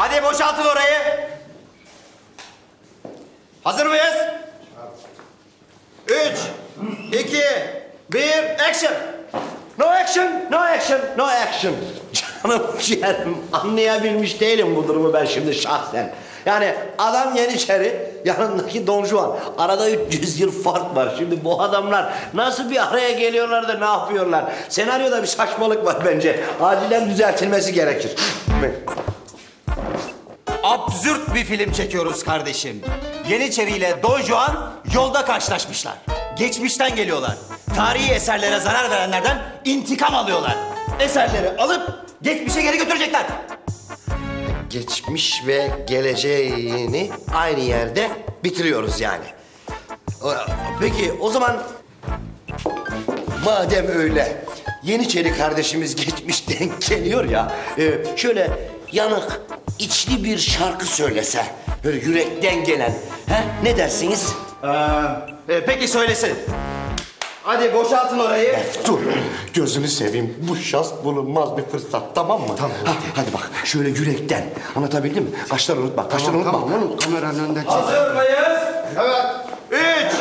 Hadi boşaltın orayı. Hazır mıyız? Üç, iki, bir, action. No action, no action, no action. Canım ciğerim anlayabilmiş değilim bu durumu ben şimdi şahsen. Yani adam Yeniçeri, yanındaki Don Juan. Arada 300 yıl fark var. Şimdi bu adamlar nasıl bir araya geliyorlar da ne yapıyorlar? Senaryoda bir saçmalık var bence. Acilen düzeltilmesi gerekir. Absürt bir film çekiyoruz kardeşim. Yeniçeri ile Don Juan yolda karşılaşmışlar. Geçmişten geliyorlar. Tarihi eserlere zarar verenlerden intikam alıyorlar. Eserleri alıp geçmişe geri götürecekler. Geçmiş ve geleceğini aynı yerde bitiriyoruz yani. O- Peki o zaman madem öyle Yeniçeri kardeşimiz geçmişten geliyor ya e, şöyle yanık içli bir şarkı söylese böyle yürekten gelen he? ne dersiniz? Ee, peki söylesin. Hadi boşaltın orayı. Dur gözünü seveyim bu şans bulunmaz bir fırsat tamam mı? Tamam. hadi bak şöyle yürekten anlatabildim mi? Kaşları unutma kaşları unutma. Kameranın önünde çek. Hazır mıyız? Evet. Üç,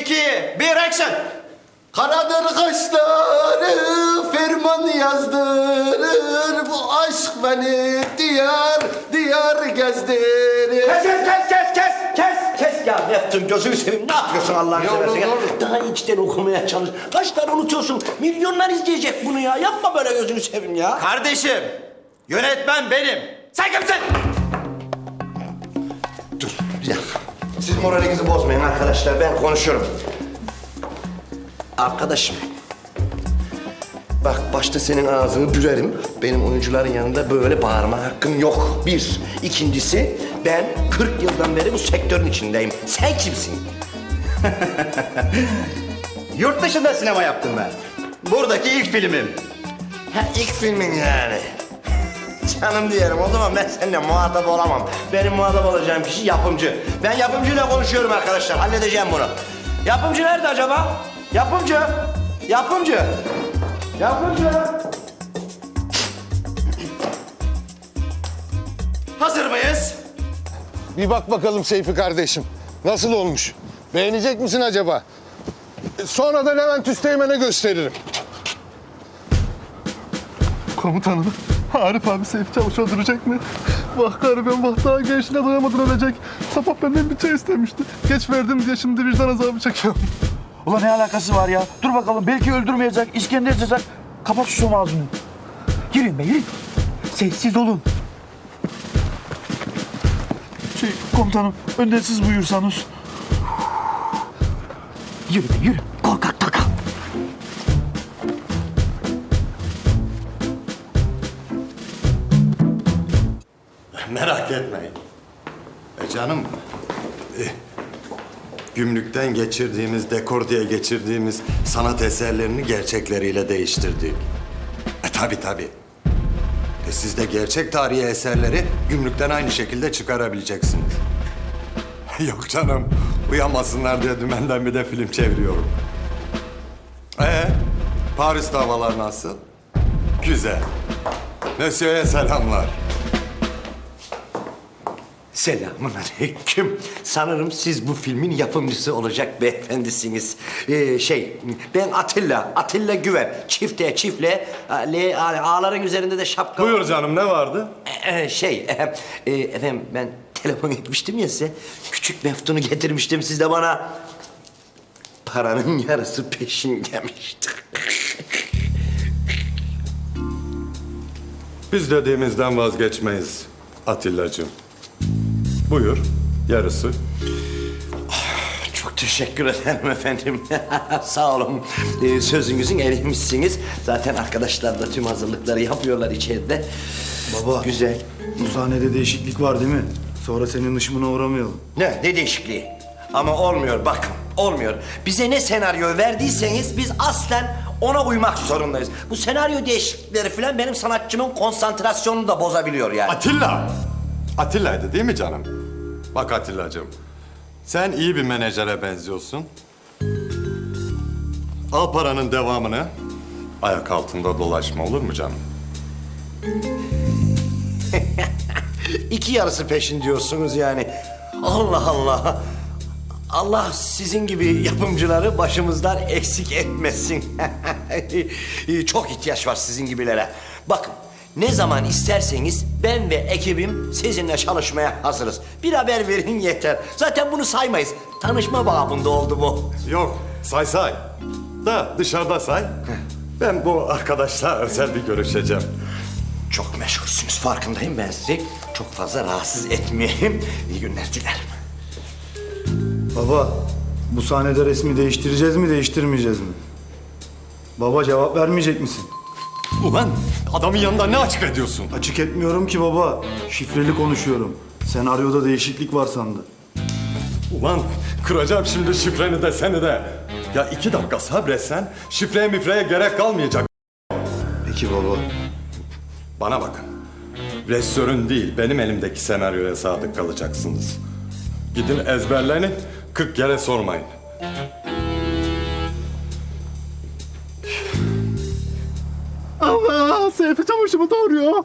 iki, bir, action. Karadır kaşları ferman yazdırır Bu aşk beni diyar diyar gezdirir Kes kes kes kes kes kes kes ya Neftun gözünü seveyim ne yapıyorsun Allah'ını Ya seversen ya? ne olur? Daha içten okumaya çalış. Kaç tane unutuyorsun? Milyonlar izleyecek bunu ya. Yapma böyle gözünü seveyim ya. Kardeşim, yönetmen benim. Sen kimsin? Dur bir dakika. Siz moralinizi bozmayın arkadaşlar ben konuşuyorum. Arkadaşım. Bak başta senin ağzını bürerim. Benim oyuncuların yanında böyle bağırma hakkım yok. Bir. İkincisi ben 40 yıldan beri bu sektörün içindeyim. Sen kimsin? Yurt dışında sinema yaptım ben. Buradaki ilk filmim. Ha ilk filmin yani. Canım diyelim o zaman ben seninle muhatap olamam. Benim muhatap olacağım kişi yapımcı. Ben yapımcıyla konuşuyorum arkadaşlar. Halledeceğim bunu. Yapımcı nerede acaba? Yapımcı. Yapımcı. Yapımcı. Hazır mıyız? Bir bak bakalım Seyfi kardeşim. Nasıl olmuş? Beğenecek misin acaba? Sonra da Levent Üsteğmen'e gösteririm. Komutanım, Arif abi Seyfi Çavuş öldürecek mi? Bak garibim bak daha gençliğine doyamadan ölecek. Sabah benden bir çay istemişti. Geç verdim diye şimdi vicdan azabı çekiyorum. Ulan ne alakası var ya? Dur bakalım belki öldürmeyecek, işkence edecek. Kapat şu ağzını. Yürüyün be yürüyün. Sessiz olun. Şey komutanım önden siz buyursanız. Yürü be yürü. Korkak taka. Merak etmeyin. E canım, e, gümrükten geçirdiğimiz, dekor diye geçirdiğimiz sanat eserlerini gerçekleriyle değiştirdik. E tabi tabi. E siz de gerçek tarihi eserleri gümrükten aynı şekilde çıkarabileceksiniz. Yok canım, uyanmasınlar diye dümenden bir de film çeviriyorum. Ee, Paris havalar nasıl? Güzel. Monsieur'e selamlar. Selamun aleyküm. Sanırım siz bu filmin yapımcısı olacak beyefendisiniz. Ee, şey, ben Atilla, Atilla Güven. Çifte, çiftle, le, ağların üzerinde de şapka... Buyur canım, ne vardı? Ee, şey, e, e, efendim ben telefon etmiştim ya size. Küçük meftunu getirmiştim. Siz de bana paranın yarısı peşin demiştik. Biz dediğimizden vazgeçmeyiz Atilla'cığım. Buyur, yarısı. Çok teşekkür ederim efendim. Sağ olun. Ee, sözünüzün eriymişsiniz. Zaten arkadaşlar da tüm hazırlıkları yapıyorlar içeride. Baba. Güzel. Bu sahnede değişiklik var değil mi? Sonra senin ışımına uğramayalım. Ne? Ne değişikliği? Ama olmuyor bakın. Olmuyor. Bize ne senaryo verdiyseniz biz aslen ona uymak zorundayız. Bu senaryo değişiklikleri falan benim sanatçımın konsantrasyonunu da bozabiliyor yani. Atilla! Atilla'ydı değil mi canım? Bak Atilla'cığım, sen iyi bir menajere benziyorsun. Al paranın devamını, ayak altında dolaşma olur mu canım? İki yarısı peşin diyorsunuz yani. Allah Allah. Allah sizin gibi yapımcıları başımızdan eksik etmesin. Çok ihtiyaç var sizin gibilere. Bakın ne zaman isterseniz ben ve ekibim sizinle çalışmaya hazırız. Bir haber verin yeter. Zaten bunu saymayız. Tanışma babında oldu bu. Yok say say. Da dışarıda say. Ben bu arkadaşla özel bir görüşeceğim. Çok meşgulsünüz farkındayım ben sizi. Çok fazla rahatsız etmeyeyim. İyi günler dilerim. Baba, bu sahnede resmi değiştireceğiz mi, değiştirmeyeceğiz mi? Baba cevap vermeyecek misin? Ulan adamın yanında ne açık ediyorsun? Açık etmiyorum ki baba. Şifreli konuşuyorum. Senaryoda değişiklik var sandı. Ulan kıracağım şimdi şifreni de seni de. Ya iki dakika sabretsen şifreye mifreye gerek kalmayacak. Peki baba. Bana bakın. Rejisörün değil benim elimdeki senaryoya sadık kalacaksınız. Gidin ezberlenin 40 kere sormayın. Seyfi çavuşumu doğuruyor.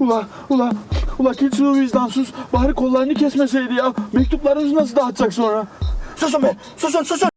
Ula ula ula keçi o vicdansız bari kollarını kesmeseydi ya. Mektuplarımızı nasıl dağıtacak sonra? Susun be susun susun.